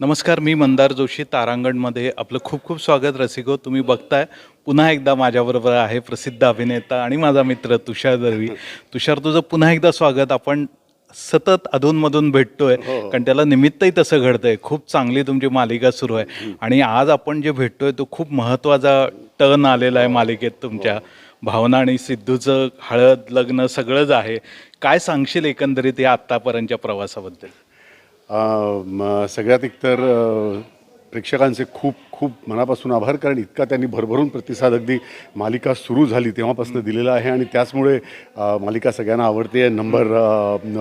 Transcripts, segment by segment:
नमस्कार मी मंदार जोशी तारांगणमध्ये आपलं खूप खूप स्वागत रसिको तुम्ही बघताय. पुन्हा एकदा माझ्याबरोबर आहे प्रसिद्ध अभिनेता आणि माझा मित्र तुषार दळवी. तुषार तुझं पुन्हा एकदा स्वागत. आपण सतत अधूनमधून भेटतोय कारण त्याला निमित्तही तसं घडतंय. खूप चांगली तुमची मालिका सुरू आहे. आणि आज आपण जे भेटतोय तो खूप महत्त्वाचा टर्न आलेला आहे मालिकेत तुमच्या भावना आणि सिद्धूचं हळद लग्न सगळंच आहे. काय सांगशील एकंदरीत या आत्तापर्यंतच्या प्रवासाबद्दल? सगळ्यात एकतर प्रेक्षकांचे खूप खूप मनापासून आभार कारण इतका त्यांनी भरभरून प्रतिसाद अगदी मालिका सुरू झाली तेव्हापासून दिलेला आहे आणि त्याचमुळे मालिका सगळ्यांना आवडते. नंबर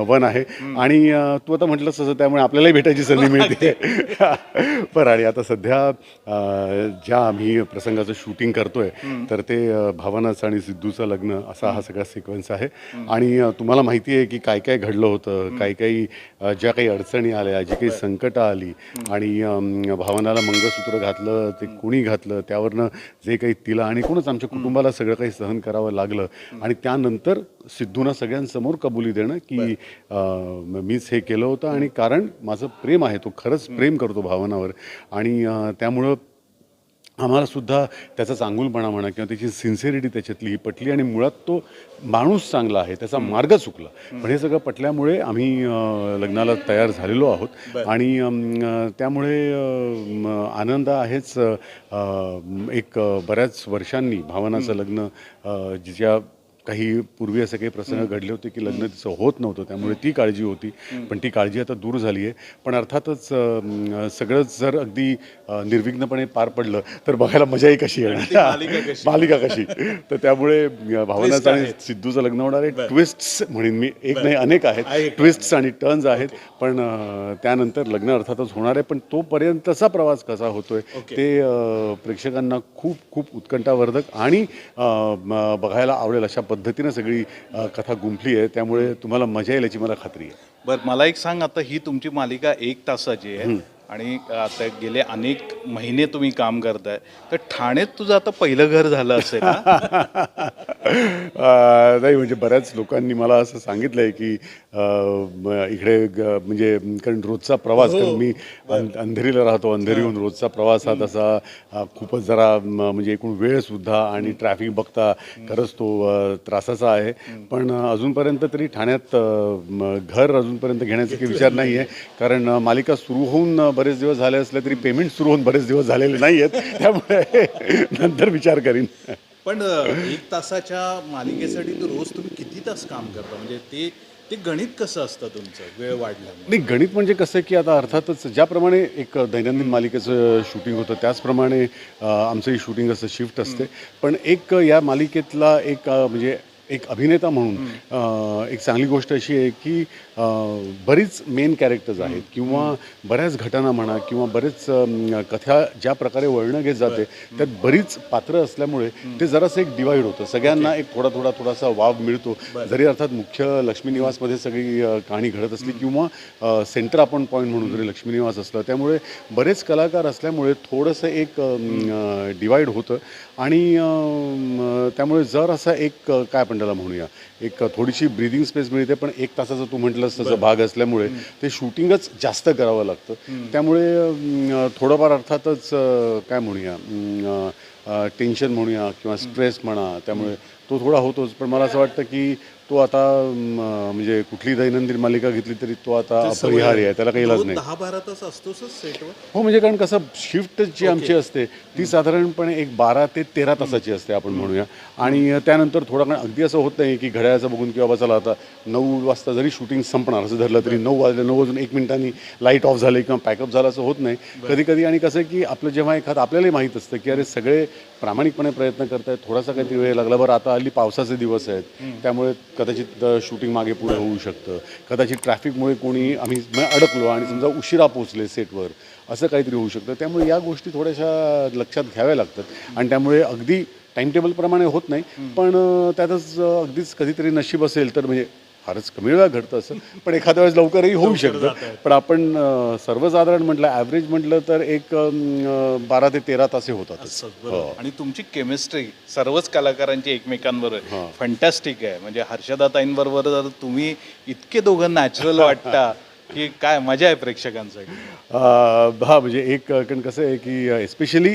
वन आहे. आणि तू आता म्हटलंस तसं त्यामुळे आपल्यालाही भेटायची संधी मिळते. बरं आणि आता सध्या ज्या आम्ही प्रसंगाचं शूटिंग करतोय तर ते भावनाचं आणि सिद्धूचं लग्न असा हा सगळा सिक्वेन्स आहे. आणि तुम्हाला माहिती आहे की काय काय घडलं होतं काही काही ज्या काही अडचणी आल्या जी काही संकटं आली आणि भावनाला मंगळसूत्र घातलं ते कुणी घातलं त्यावरनं जे काही तिला आणि एकूणच आमच्या कुटुंबाला सगळं काही सहन करावं लागलं. आणि त्यानंतर सिद्धूनं सगळ्यांसमोर कबुली देणं की मीच हे केलं होतं आणि कारण माझं प्रेम आहे तो खरंच प्रेम करतो भावनावर. आणि त्यामुळं आम्हाला सुद्धा त्याचा चांगुलपणा म्हणा किंवा त्याची सिन्सिअरिटी त्याच्यातली ही पटली आणि मुळात तो माणूस चांगला आहे त्याचा मार्ग चुकला. पण हे सगळं पटल्यामुळे आम्ही लग्नाला तयार झालेलो आहोत. आणि त्यामुळे आनंद आहेच एक बऱ्याच वर्षांनी भावनाचं लग्न अ, जिच्या काही पूर्वी असे काही प्रसंग घडले होते की लग्न तिचं होत नव्हतं त्यामुळे ती काळजी होती. पण ती काळजी आता दूर झाली आहे. पण अर्थातच सगळंच जर अगदी निर्विघ्नपणे पार पडलं तर बघायला मजाही कशी येणार. मालिका कशी. तर त्यामुळे भावनाचं आणि सिद्धूचं लग्न होणार आहे. ट्विस्ट्स म्हणेन मी. एक नाही अनेक आहेत. ट्विस्ट्स आणि टर्न्स आहेत. पण त्यानंतर लग्न अर्थातच होणार आहे. पण तोपर्यंतचा प्रवास कसा होतोय ते प्रेक्षकांना खूप खूप उत्कंठावर्धक आणि बघायला आवडेल अशा पद्धतीनं सगळी कथा गुंफली आहे. त्यामुळे तुम्हाला मजा येईल याची मला खात्री आहे. बर मला एक सांग. आता ही तुमची मालिका एक तासाची आहे आणि आता गेले अनेक महिने तुम्ही काम करताय तर ठाण्यात तुझं आता पहिलं घर झालं असेल नाही म्हणजे बऱ्याच लोकांनी मला असं सांगितलं आहे की इकडे म्हणजे कारण रोजचा प्रवास कारण मी अंधेरीला राहतो. अंधेरीहून रोजचा प्रवास हा तसा खूपच जरा म्हणजे एकूण वेळसुद्धा आणि ट्रॅफिक बघता खरंच तो त्रासाचा आहे. पण अजूनपर्यंत तरी ठाण्यात घर अजूनपर्यंत घेण्याचा काही विचार नाही आहे कारण मालिका सुरू होऊन बरेच दिवस झाले असले तरी पेमेंट सुरू होऊन बरेच दिवस झालेले नाही आहेत त्यामुळे नंतर विचार करीन. पण एक तासाच्या मालिकेसाठी तर रोज तुम्ही किती तास काम करता? म्हणजे ते ते गणित कसं असतं तुमचं वेळ वाढल्यामुळे? नाही गणित म्हणजे कसं की आता अर्थातच ज्याप्रमाणे एक दैनंदिन मालिकेचं शूटिंग होतं त्याचप्रमाणे आमचंही शूटिंग असं शिफ्ट असते. पण एक या मालिकेतला एक म्हणजे एक अभिनेता म्हणून एक चांगली गोष्ट अशी आहे की बरीच मेन कॅरेक्टर्स आहेत किंवा बऱ्याच घटना म्हणा किंवा बरेच कथा ज्या प्रकारे वळणं घेत जाते त्यात बरीच पात्र असल्यामुळे ते जरासं एक डिवाईड होतं. सगळ्यांना एक थोडा थोडा थोडासा वाव मिळतो. जरी अर्थात मुख्य लक्ष्मी निवासमध्ये सगळी कहाणी घडत असली किंवा सेंटर आपण पॉईंट म्हणून जरी लक्ष्मी निवास असलं त्यामुळे बरेच कलाकार असल्यामुळे थोडंसं एक डिवाईड होतं. आणि त्यामुळे जर असा एक काय आपण त्याला म्हणूया. एक थोडीशी ब्रिदिंग स्पेस मिळते पण एक तासाचा तू म्हटलंस तसा भाग असल्यामुळे ते शूटिंगच जास्त करावं लागतं. त्यामुळे थोडंफार अर्थातच काय म्हणूया टेन्शन म्हणूया किंवा स्ट्रेस म्हणा त्यामुळे तो थोडा होतोच. पण मला असं वाटतं की तो आता म्हणजे कुठली दैनंदिन मालिका घेतली तरी तो आता अपरिहार्य आहे त्याला काही इलाज नाही. दहा बारा तास असतोच सेटवर? हो म्हणजे कारण कसं शिफ्ट जी आमची असते ती साधारणपणे एक बारा ते तेरा तासाची असते आपण म्हणूया. आणि त्यानंतर थोडा कारण अगदी असं होत नाही की घड्याळाचं बघून किंवा चला आता नऊ वाजता जरी शूटिंग संपणार असं धरलं तरी नऊ वाजले नऊ वाजून एक मिनिटांनी लाइट ऑफ झाले किंवा पॅकअप झालं असं होत नाही. कधी कधी आणि कसं आहे की आपलं जेव्हा एखादं आपल्यालाही माहीत असतं की अरे सगळे प्रामाणिकपणे प्रयत्न करतायत. थोडासा काहीतरी वेळ लागला. बरं आता हल्ली पावसाचे दिवस आहेत. त्यामुळे कदाचित शूटिंग मागे पुढे होऊ शकतं. कदाचित ट्रॅफिकमुळे कोणी आम्ही अडकलो आणि समजा उशिरा पोचले सेटवर असं काहीतरी होऊ शकतं. त्यामुळे या गोष्टी थोड्याशा लक्षात घ्याव्या लागतात. आणि त्यामुळे अगदी टाईमटेबलप्रमाणे होत नाही. पण त्यातच अगदीच कधीतरी नशीब असेल तर म्हणजे फारच कमी वेळा घडतं असं. पण एखाद्या वेळेस लवकरही होऊ शकतं. पण आपण सर्वसाधारण म्हटलं ॲव्हरेज म्हटलं तर एक बारा ते तेरा तास हे होतातच. हो. आणि तुमची केमिस्ट्री सर्वच कलाकारांची एकमेकांबरोबर फंटॅस्टिक आहे. म्हणजे हर्षदाताईंबरोबर जर तुम्ही इतके दोघं नॅचरल वाटता की काय मजा आहे प्रेक्षकांसाठी? हा म्हणजे एक कारण कसं आहे की एस्पेशली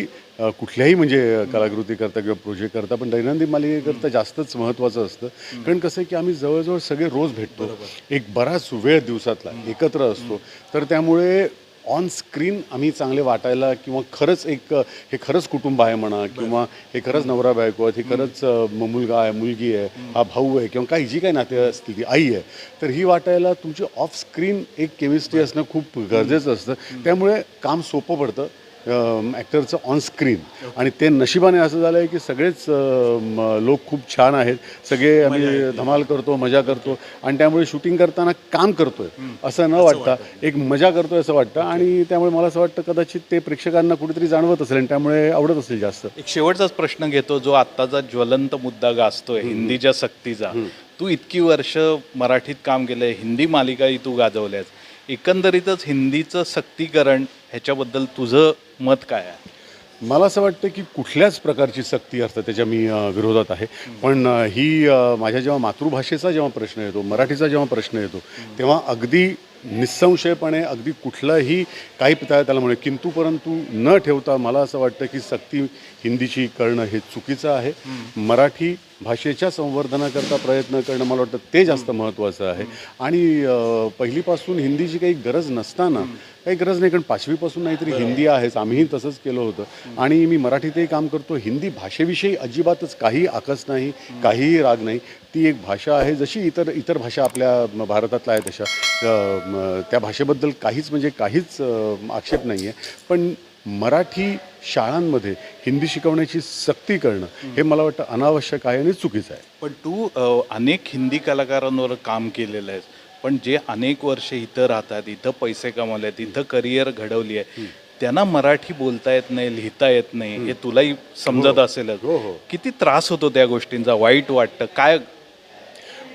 कुठल्याही म्हणजे कलाकृती करता किंवा प्रोजेक्ट करता पण दैनंदिन मालिकेकरता जास्तच महत्त्वाचं असतं. कारण कसं आहे की आम्ही जवळजवळ सगळे रोज भेटतो. एक बराच वेळ दिवसातला एकत्र असतो. तर त्यामुळे ऑन स्क्रीन आम्ही चांगले वाटायला किंवा खरंच एक हे खरंच कुटुंब आहे म्हणा किंवा हे खरंच नवरा बायको आहेत हे खरंच मुलगा आहे मुलगी आहे हा भाऊ आहे किंवा काही जी काही नाते असतील ती आई आहे तर ही वाटायला तुमची ऑफ स्क्रीन एक केमिस्ट्री असणं खूप गरजेचं असतं. त्यामुळे काम सोपं पडतं. ॲक्टरचं ऑन स्क्रीन आणि ते नशिबाने असं झालं आहे की सगळेच लोक खूप छान आहेत. सगळे आम्ही धमाल करतो मजा करतो. आणि त्यामुळे शूटिंग करताना काम करतोय. असं न वाटता एक मजा करतोय असं वाटतं. आणि त्यामुळे मला असं वाटतं कदाचित ते प्रेक्षकांना कुठेतरी जाणवत असेल आणि त्यामुळे आवडत असेल जास्त. एक शेवटचाच प्रश्न घेतो जो आत्ताचा ज्वलंत मुद्दा गाजतोय हिंदीच्या सक्तीचा. तू इतकी वर्ष मराठीत काम केलंय हिंदी मालिकाही तू गाजवल्यास. एकंदरीतच हिंदीचं सक्तीकरण ह्याच्याबद्दल तुझं मत काय आहे? मला असं वाटतं की कुठल्याच प्रकारची सक्ती असतं त्याच्या मी विरोधात आहे. पण ही माझ्या जेव्हा मातृभाषेचा जेव्हा प्रश्न येतो मराठीचा जेव्हा प्रश्न येतो तेव्हा अगदी निस्संशयपणे अगदी कुठलंही काही त्या- त्याला म्हणे किंतु परंतु न ठेवता मला असं वाटतं की सक्ती हिंदीची करणं हे चुकीचं आहे. मराठी भाषेच्या संवर्धनाकरता प्रयत्न करणं मला वाटतं ते जास्त महत्त्वाचं आहे. आणि पहिलीपासून हिंदीची काही गरज नसताना काही गरज नाही कारण पाचवीपासून नाहीतरी हिंदी आहेच आम्हीही तसंच केलं होतं. आणि मी मराठीतही काम करतो हिंदी भाषेविषयी अजिबातच काही आकस नाही काहीही राग नाही. ती एक भाषा आहे जशी इतर इतर भाषा आपल्या भारतातल्या आहेत तशा त्या भाषेबद्दल काहीच म्हणजे काहीच आक्षेप नाही आहे पण मराठी शाळांमध्ये हिंदी शिकवण्याची सक्ती करणं हे मला वाटतं अनावश्यक आहे आणि चुकीचं आहे. पण तू अनेक हिंदी कलाकारांवर काम केलेलं आहेस. पण जे अनेक वर्ष इथं राहतात इथं पैसे कमावले आहेत इथं करिअर घडवली आहे त्यांना मराठी बोलता येत नाही लिहिता येत नाही हे तुलाही समजत असेलच. हो, हो. किती त्रास होतो त्या गोष्टींचा? वाईट वाटतं? काय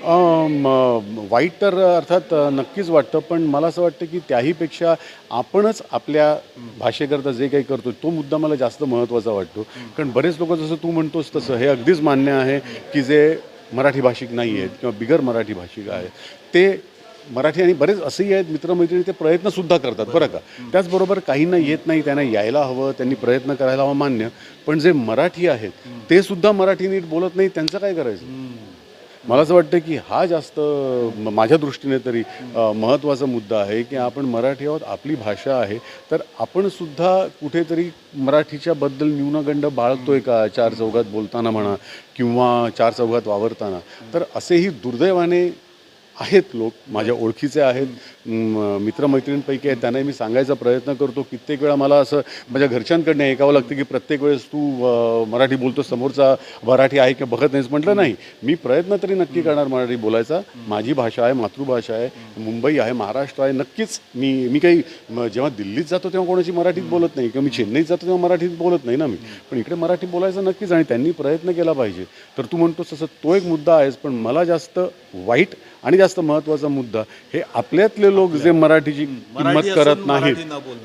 वाईट तर अर्थात नक्कीच वाटतं पण मला असं वाटतं की त्याहीपेक्षा आपणच आपल्या भाषेकरता जे काही करतो तो मुद्दा मला जास्त महत्त्वाचा वाटतो. कारण बरेच लोक जसं तू म्हणतोस तसं हे अगदीच मान्य आहे की जे मराठी भाषिक नाही आहेत किंवा बिगर मराठी भाषिक आहेत ते मराठी आणि बरेच असेही आहेत मित्रमैत्रिणी ते प्रयत्नसुद्धा करतात बरं का? त्याचबरोबर काहींना येत नाही त्यांना यायला हवं त्यांनी प्रयत्न करायला हवा मान्य पण जे मराठी आहेत ते सुद्धा मराठी नीट बोलत नाही त्यांचं काय करायचं? मला असं वाटतं की हा जास्त माझ्या दृष्टीने तरी महत्त्वाचा मुद्दा आहे की आपण मराठी आहोत आपली भाषा आहे तर आपण सुद्धा कुठेतरी मराठीच्या बद्दल न्यूनगंड बाळगतोय का चार चौघात बोलताना म्हणा किंवा चार चौघात वावरताना? तर असेही दुर्दैवाने आहेत लोक माझ्या ओळखीचे आहेत मित्रमैत्रिणींपैकी आहेत त्यांनाही मी सांगायचा प्रयत्न करतो. कित्येक वेळा मला असं माझ्या घरच्यांकडनं ऐकावं लागतं की प्रत्येक वेळेस तू मराठी बोलतो समोरचा मराठी आहे किंवा बघत नाहीस म्हटलं नाही. मी प्रयत्न तरी नक्की करणार मराठी बोलायचा. माझी भाषा आहे मातृभाषा आहे मुंबई आहे महाराष्ट्र आहे नक्कीच मी मी काही जेव्हा दिल्लीत जातो तेव्हा कोणाची मराठीत बोलत नाही किंवा मी चेन्नईत जातो तेव्हा मराठीत बोलत नाही ना मी. पण इकडे मराठी बोलायचं नक्कीच आणि त्यांनी प्रयत्न केला पाहिजे. तर तू म्हणतोस तसं तो एक मुद्दा आहेस पण मला जास्त वाईट आणि जास्त महत्त्वाचा मुद्दा हे आपल्यातले लोक जे मराठीची किंमत करत नाहीत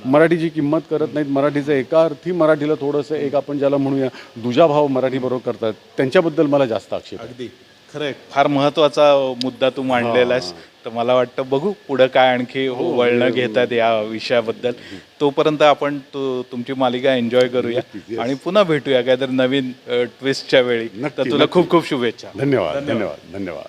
मराठीची किंमत करत नाहीत मराठीचं एका अर्थी मराठीला थोडंसं एक आपण ज्याला म्हणूया दुजाभाव मराठी बरोबर करतात त्यांच्याबद्दल मला जास्त आक्षेप. अगदी. खरं आहे. फार महत्त्वाचा मुद्दा तू मांडलेला आहेस. तर मला वाटतं बघू पुढं काय आणखी वळणं घेतात या विषयाबद्दल. तोपर्यंत आपण तो तुमची मालिका एन्जॉय करूया आणि पुन्हा भेटूया काहीतरी नवीन ट्विस्टच्या वेळी. तर तुला. खूप खूप शुभेच्छा. धन्यवाद. धन्यवाद धन्यवाद.